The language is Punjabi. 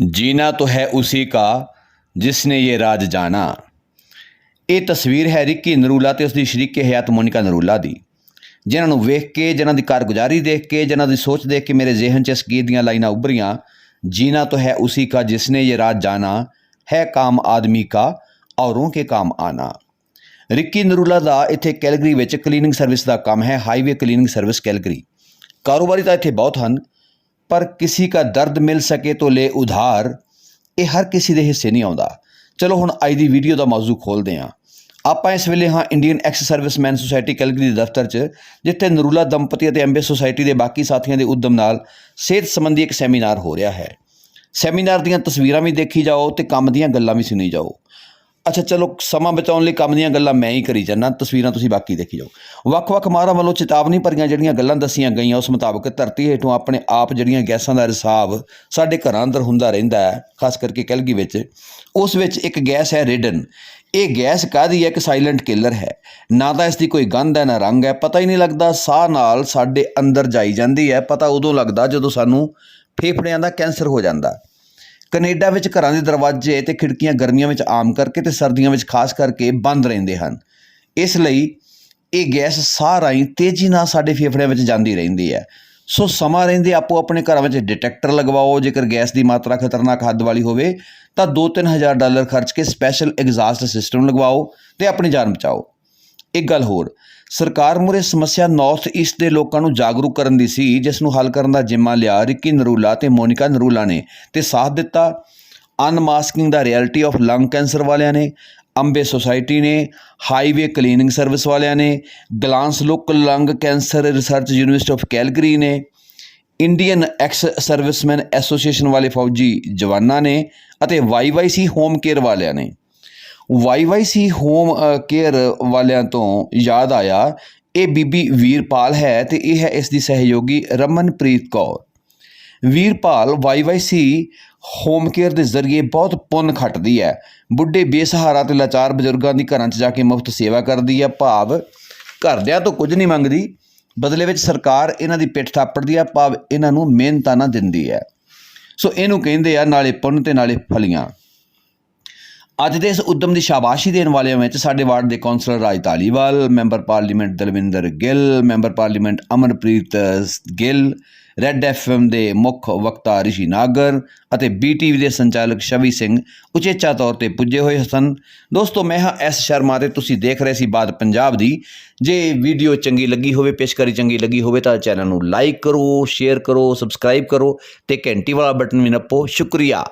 जीना तो है उसी का जिसने ये राज जाना ਇਹ ਤਸਵੀਰ ਹੈ ਰਿੱਕੀ ਨਰੂਲਾ ਤੇ ਉਸ ਦੀ ਸ਼ਰੀਕੇ ਹਯਾਤ ਮੋਨਿਕਾ ਨਰੂਲਾ ਦੀ ਜਿਨ੍ਹਾਂ ਨੂੰ ਵੇਖ ਕੇ ਜਿਨ੍ਹਾਂ ਦੀ ਕਾਰਗੁਜ਼ਾਰੀ ਦੇਖ ਕੇ ਜਿਨ੍ਹਾਂ ਦੀ ਸੋਚ ਦੇਖ ਕੇ ਮੇਰੇ ਜ਼ਿਹਨ 'ਚ ਇਸ ਗੀਤ ਦੀਆਂ ਲਾਈਨਾਂ ਉੱਭਰੀਆਂ ਜੀਨਾ तो है उसी का जिसने ये राज जाना है काम आदमी का औरों के काम आना ਰਿੱਕੀ ਨਰੂਲਾ ਦਾ ਇੱਥੇ ਕੈਲਗਰੀ ਵਿੱਚ ਕਲੀਨਿੰਗ ਸਰਵਿਸ ਦਾ ਕੰਮ ਹੈ ਹਾਈਵੇ ਕਲੀਨਿੰਗ ਸਰਵਿਸ ਕੈਲਗਰੀ ਕਾਰੋਬਾਰੀ ਤਾਂ ਇੱਥੇ ਬਹੁਤ ਹਨ ਪਰ ਕਿਸੇ ਦਾ ਦਰਦ ਮਿਲ ਸਕੇ ਤਾਂ ਲੈ ਉਧਾਰ, ਇਹ ਹਰ ਕਿਸੇ ਦੇ ਹਿੱਸੇ ਨਹੀਂ ਆਉਂਦਾ। ਚਲੋ ਹੁਣ ਅੱਜ ਦੀ ਵੀਡੀਓ ਦਾ ਮੌਜੂ ਖੋਲਦੇ ਹਾਂ। ਆਪਾਂ ਇਸ ਵੇਲੇ ਹਾਂ Indian ex servicemen society Calgary ਦੇ ਦਫ਼ਤਰ 'ਚ, ਜਿੱਥੇ ਨਰੂਲਾ ਦੰਪਤੀ ਅਤੇ ਐਮਬੀ ਸੁਸਾਇਟੀ ਦੇ ਬਾਕੀ ਸਾਥੀਆਂ ਦੇ ਉਦਮ ਨਾਲ ਸਿਹਤ ਸੰਬੰਧੀ ਇੱਕ ਸੈਮੀਨਾਰ ਹੋ ਰਿਹਾ ਹੈ। ਸੈਮੀਨਾਰ ਦੀਆਂ ਤਸਵੀਰਾਂ ਵੀ ਦੇਖੀ ਜਾਓ ਤੇ ਕੰਮ ਦੀਆਂ ਗੱਲਾਂ ਵੀ ਸੁਣੀ ਜਾਓ। ਅੱਛਾ, ਚਲੋ ਸਮਾਂ ਬਚਾਉਣ ਲਈ ਕੰਮ ਦੀਆਂ ਗੱਲਾਂ ਮੈਂ ਹੀ ਕਰੀ ਜਾਂਦਾ, ਤਸਵੀਰਾਂ ਤੁਸੀਂ ਬਾਕੀ ਦੇਖੀ ਜਾਓ। ਵੱਖ-ਵੱਖ ਮਾਹਰਾਂ ਵੱਲੋਂ ਚੇਤਾਵਨੀ ਭਰੀਆਂ ਜਿਹੜੀਆਂ ਗੱਲਾਂ ਦੱਸੀਆਂ ਗਈਆਂ, ਉਸ ਮੁਤਾਬਕ ਧਰਤੀ ਹੇਠੋਂ ਆਪਣੇ ਆਪ ਜਿਹੜੀਆਂ ਗੈਸਾਂ ਦਾ ਰਿਸਾਵ ਸਾਡੇ ਘਰਾਂ ਅੰਦਰ ਹੁੰਦਾ ਰਹਿੰਦਾ ਹੈ, ਖਾਸ ਕਰਕੇ ਕੈਲਗੀ ਵਿੱਚ। ਉਸ ਵਿੱਚ ਇੱਕ ਗੈਸ ਹੈ ਰੇਡਨ। ਇਹ ਗੈਸ ਕਾਹਦੀ ਹੈ? ਕਿ ਸਾਇਲੈਂਟ ਕਿਲਰ ਹੈ। ਨਾ ਤਾਂ ਇਸ ਦੀ ਕੋਈ ਗੰਧ ਹੈ, ਨਾ ਰੰਗ ਹੈ, ਪਤਾ ਹੀ ਨਹੀਂ ਲੱਗਦਾ, ਸਾਹ ਨਾਲ ਸਾਡੇ ਅੰਦਰ ਜਾਈ ਜਾਂਦੀ ਹੈ। ਪਤਾ ਉਦੋਂ ਲੱਗਦਾ ਜਦੋਂ ਸਾਨੂੰ ਫੇਫੜਿਆਂ ਦਾ ਕੈਂਸਰ ਹੋ ਜਾਂਦਾ। ਕੈਨੇਡਾ ਵਿੱਚ ਘਰਾਂ ਦੇ ਦਰਵਾਜ਼ੇ ਤੇ ਖਿੜਕੀਆਂ ਗਰਮੀਆਂ ਵਿੱਚ ਆਮ ਕਰਕੇ ਤੇ ਸਰਦੀਆਂ ਵਿੱਚ ਖਾਸ ਕਰਕੇ ਬੰਦ ਰਹਿੰਦੇ ਹਨ। ਇਸ ਲਈ ਇਹ ਗੈਸ ਸਾਹ ਰਾਹੀਂ ਤੇਜ਼ੀ ਨਾਲ ਸਾਡੇ ਫੇਫੜਿਆਂ ਵਿੱਚ ਜਾਂਦੀ ਰਹਿੰਦੀ ਹੈ। ਸੋ ਸਮਾਂ ਰਹਿੰਦੇ ਆਪੋ ਆਪਣੇ ਘਰਾਂ ਵਿੱਚ ਡਿਟੈਕਟਰ ਲਗਵਾਓ। ਜੇਕਰ ਗੈਸ ਦੀ ਮਾਤਰਾ ਖਤਰਨਾਕ ਹੱਦ ਵਾਲੀ ਹੋਵੇ ਤਾਂ 2-3000 ਡਾਲਰ ਖਰਚ ਕੇ ਸਪੈਸ਼ਲ ਐਗਜ਼ਾਸਟ ਸਿਸਟਮ ਲਗਵਾਓ ਤੇ ਆਪਣੀ ਜਾਨ ਬਚਾਓ। ਇੱਕ ਗੱਲ ਹੋਰ, ਸਰਕਾਰ ਮੁਰੇ ਸਮੱਸਿਆ ਨਾਰਥ ਈਸਟ ਦੇ ਲੋਕਾਂ ਨੂੰ ਜਾਗਰੂਕ ਕਰਨ ਦੀ ਸੀ, ਜਿਸ ਨੂੰ ਹੱਲ ਕਰਨ ਦਾ ਜਿੰਮਾ ਲਿਆ ਰਿੱਕੀ ਨਰੂਲਾ ਤੇ ਮੋਨਿਕਾ ਨਰੂਲਾ ਨੇ ਤੇ ਸਾਥ ਦਿੱਤਾ। ਅਨਮਾਸਕਿੰਗ ਦਾ ਰਿਐਲਿਟੀ ਆਫ ਲੰਗ ਕੈਂਸਰ ਵਾਲਿਆਂ ਨੇ, ਅੰਬੇ ਸੁਸਾਇਟੀ ਨੇ ਹਾਈਵੇ ਕਲੀਨਿੰਗ ਸਰਵਿਸ ਵਾਲਿਆਂ ਨੇ glance look lung cancer research university of Calgary ਨੇ ਇੰਡੀਅਨ ਐਕਸ ਸਰਵਿਸਮੈਨ ਐਸੋਸੀਏਸ਼ਨ ਵਾਲੇ ਫੌਜੀ ਜਵਾਨਾਂ ਨੇ ਅਤੇ ਵਾਈਵਾਈਸੀ ਹੋਮ ਕੇਅਰ ਵਾਲਿਆਂ ਨੇ। ਵਾਈਵਾਈਸੀ ਹੋਮ ਕੇਅਰ ਵਾਲਿਆਂ ਤੋਂ ਯਾਦ ਆਇਆ, ਇਹ ਬੀਬੀ ਵੀਰਪਾਲ ਹੈ ਤੇ ਇਹ ਹੈ ਇਸ ਦੀ ਸਹਿਯੋਗੀ Ramanpreet Kaur. Veerpal YYC home care ਦੇ ਜ਼ਰੀਏ ਬਹੁਤ ਪੁੰਨ ਖੱਟਦੀ ਹੈ। ਬੁੱਢੇ ਬੇਸਹਾਰਾ ਤੇ ਲਾਚਾਰ ਬਜ਼ੁਰਗਾਂ ਦੀ ਘਰਾਂ 'ਚ ਜਾ ਕੇ ਮੁਫਤ ਸੇਵਾ ਕਰਦੀ ਹੈ। ਭਾਵ ਘਰਦਿਆਂ ਤੋਂ ਕੁਝ ਨਹੀਂ ਮੰਗਦੀ, ਬਦਲੇ ਵਿੱਚ ਸਰਕਾਰ ਇਹਨਾਂ ਦੀ ਪਿੱਠ ਥਾਪੜਦੀ ਹੈ, ਭਾਵ ਇਹਨਾਂ ਨੂੰ ਮਿਹਨਤਾਂ ਨਾ ਦਿੰਦੀ ਹੈ। ਸੋ ਇਹਨੂੰ ਕਹਿੰਦੇ ਆ ਨਾਲੇ ਪੁੰਨ ਤੇ ਨਾਲੇ ਫਲੀਆਂ। ਅੱਜ ਦੇ ਇਸ ਉਦਮ ਦੀ ਸ਼ਾਬਾਸ਼ੀ ਦੇਣ ਵਾਲਿਆਂ ਵਿੱਚ ਸਾਡੇ ਵਾਰਡ ਦੇ councillor Raj Taliwal member parliament Dalvinder Gill, member parliament Amarpreet Gill, red FM ਦੇ ਮੁੱਖ ਵਕਤਾ ਰਿਸ਼ੀ ਨਾਗਰ ਅਤੇ ਬੀਟੀਵੀ ਦੇ ਸੰਚਾਲਕ ਸ਼ਵੀ ਸਿੰਘ ਉਚੇਚਾ ਤੌਰ ਤੇ ਪੁੱਜੇ ਹੋਏ ਸਨ। ਦੋਸਤੋ, ਮੈਂ ਹਾਂ ਐਸ ਸ਼ਰਮਾ ਤੇ ਤੁਸੀਂ ਦੇਖ ਰਹੇ ਸੀ ਬਾਤ ਪੰਜਾਬ ਦੀ। ਜੇ ਵੀਡੀਓ ਚੰਗੀ ਲੱਗੀ ਹੋਵੇ, ਪੇਸ਼ਕਾਰੀ ਚੰਗੀ ਲੱਗੀ ਹੋਵੇ ਤਾਂ ਚੈਨਲ ਨੂੰ ਲਾਈਕ ਕਰੋ, ਸ਼ੇਅਰ ਕਰੋ, ਸਬਸਕ੍ਰਾਈਬ ਕਰੋ ਤੇ ਘੰਟੀ ਵਾਲਾ ਬਟਨ ਵੀ ਨੱਪੋ। ਸ਼ੁਕਰੀਆ।